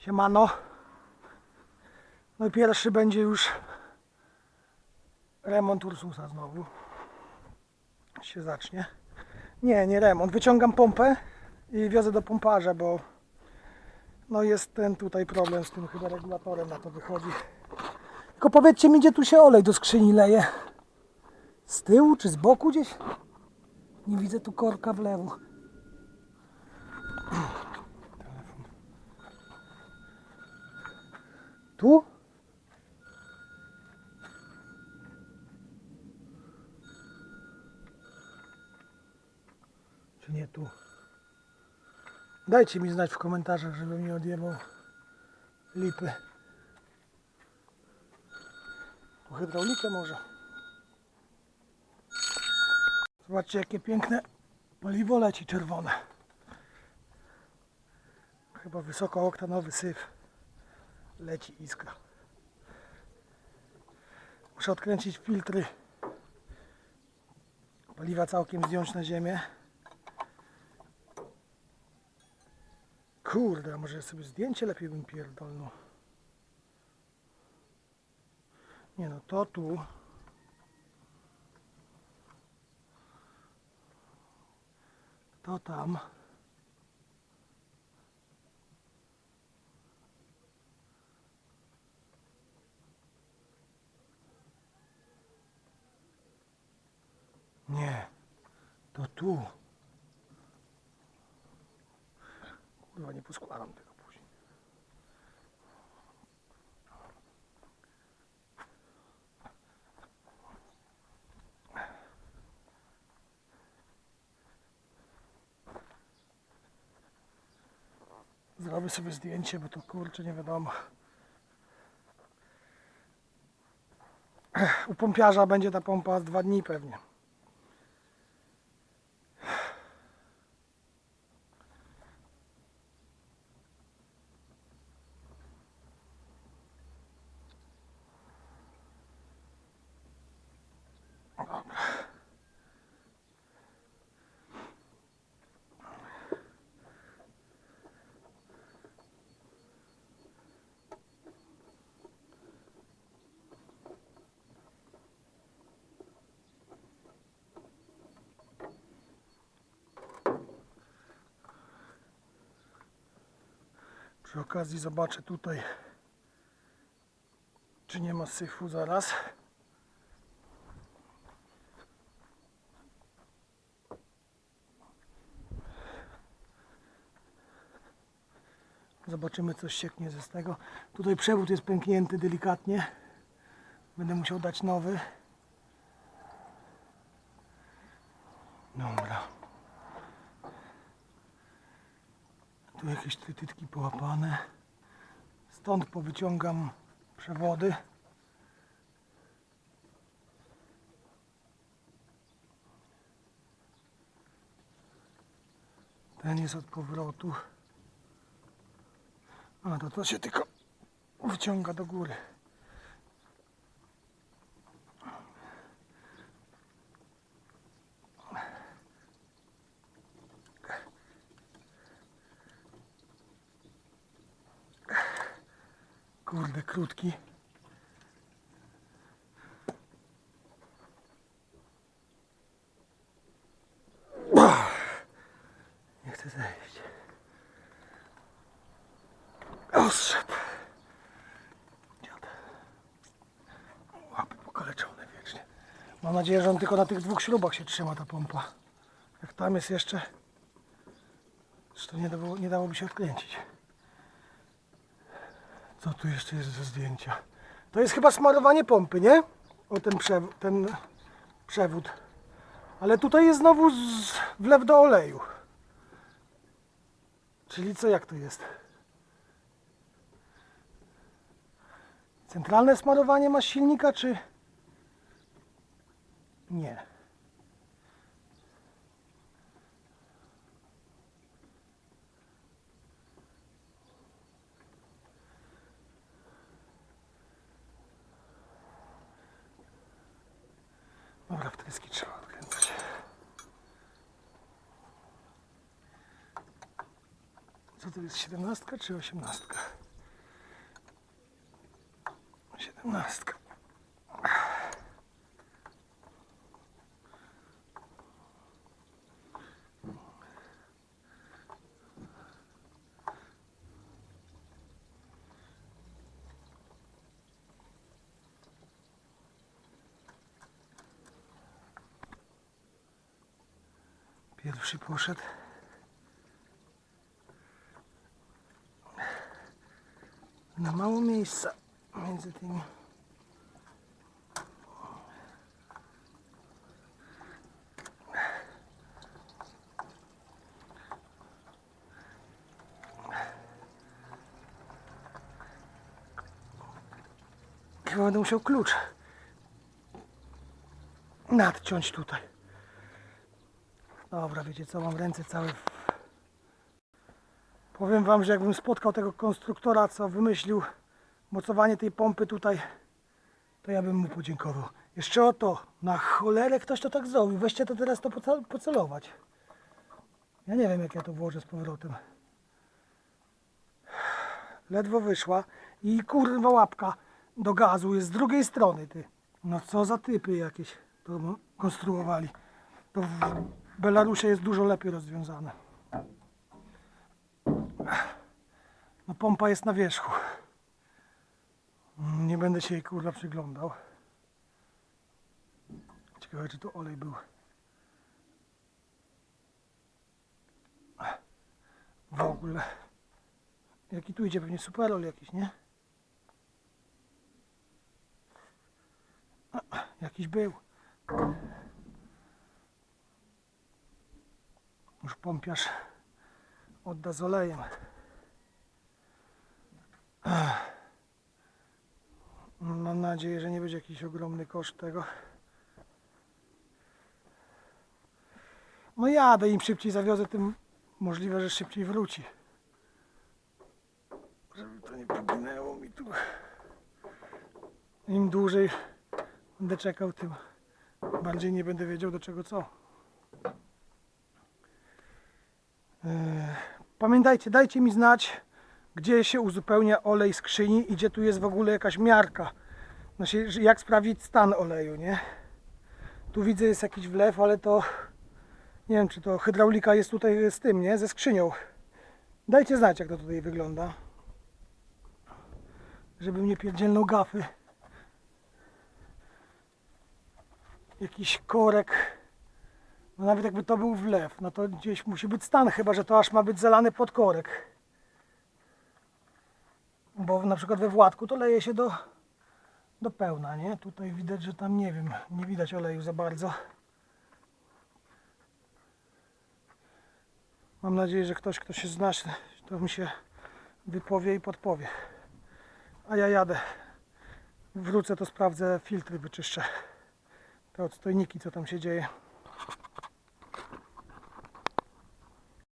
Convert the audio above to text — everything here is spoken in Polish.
Siemano. No i pierwszy będzie już remont Ursusa znowu. Się zacznie. Nie, nie remont. Wyciągam pompę i wiozę do pomparza, bo no jest ten tutaj problem z tym chyba regulatorem na to wychodzi. Tylko powiedzcie mi, gdzie tu się olej do skrzyni leje. Z tyłu czy z boku gdzieś? Nie widzę tu korka w lewo. Tu? Czy nie tu? Dajcie mi znać w komentarzach, żebym nie odjebał lipy. Tu hydraulikę może. Zobaczcie jakie piękne paliwo leci czerwone. Chyba wysokooktanowy syf. Leci iskra. Muszę odkręcić filtry. Paliwa całkiem zdjąć na ziemię. Kurde, może sobie zdjęcie lepiej bym pierdolnął. Nie no, to tu. To tam. Nie, to tu. Kurwa, nie poskładam tego później. Zrobię sobie zdjęcie, bo to kurczę nie wiadomo. U pompiarza będzie ta pompa z dwa dni pewnie. Przy okazji zobaczę tutaj, czy nie ma syfu zaraz. Zobaczymy, coś sieknie ze z tego. Tutaj przewód jest pęknięty delikatnie. Będę musiał dać nowy. Dobra. Tu jakieś trytytki połapane. Stąd powyciągam przewody. Ten jest od powrotu. A to to się tylko wyciąga do góry. Kurde, krótki. Nie chcę zejść. Ostrzep. Łapy pokaleczone wiecznie. Mam nadzieję, że on tylko na tych dwóch śrubach się trzyma ta pompa. Jak tam jest jeszcze, to nie, dało, nie dałoby się odkręcić. Co tu jeszcze jest ze zdjęcia? To jest chyba smarowanie pompy, nie? O ten, przew ten przewód. Ale tutaj jest znowu wlew do oleju. Czyli co, jak to jest? Centralne smarowanie masz silnika, czy nie? Wszystkie trzeba odkręcać. Co to jest, siedemnastka czy osiemnastka? Siedemnastka. Pierwszy poszedł. Na mało miejsca między tymi. Chyba będę musiał klucz nadciąć tutaj. Dobra, wiecie co, mam ręce całe w... Powiem wam, że jakbym spotkał tego konstruktora, co wymyślił mocowanie tej pompy tutaj, to ja bym mu podziękował. Jeszcze o to, na cholerę ktoś to tak zrobił. Weźcie to teraz to poce- pocelować. Ja nie wiem jak ja to włożę z powrotem. Ledwo wyszła i kurwa łapka do gazu jest z drugiej strony ty. No co za typy jakieś to konstruowali. To w Belarusie jest dużo lepiej rozwiązane. No pompa jest na wierzchu. Nie będę się jej kurwa przyglądał. Ciekawe czy to olej był. W ogóle. Jaki tu idzie? Pewnie superol jakiś, nie? Jakiś był. Pompiarz odda z olejem. Mam nadzieję, że nie będzie jakiś ogromny koszt tego. No jadę, im szybciej zawiozę, tym możliwe, że szybciej wróci. Żeby to nie poginęło mi tu. Im dłużej będę czekał, tym bardziej nie będę wiedział do czego co. Eee, Pamiętajcie, dajcie mi znać, gdzie się uzupełnia olej skrzyni i gdzie tu jest w ogóle jakaś miarka. Znaczy, jak sprawdzić stan oleju, nie? Tu widzę jest jakiś wlew, ale to nie wiem, czy to hydraulika jest tutaj z tym, nie? Ze skrzynią. Dajcie znać, jak to tutaj wygląda. Żeby mnie pierdzielną gafy. Jakiś korek. No nawet jakby to był wlew, no to gdzieś musi być stan, chyba że to aż ma być zalany pod korek. Bo na przykład we Władku to leje się do, do pełna, nie? Tutaj widać, że tam nie wiem, nie widać oleju za bardzo. Mam nadzieję, że ktoś, kto się zna, to mi się wypowie i podpowie. A ja jadę. Wrócę, to sprawdzę filtry, wyczyszczę te odstojniki, co tam się dzieje.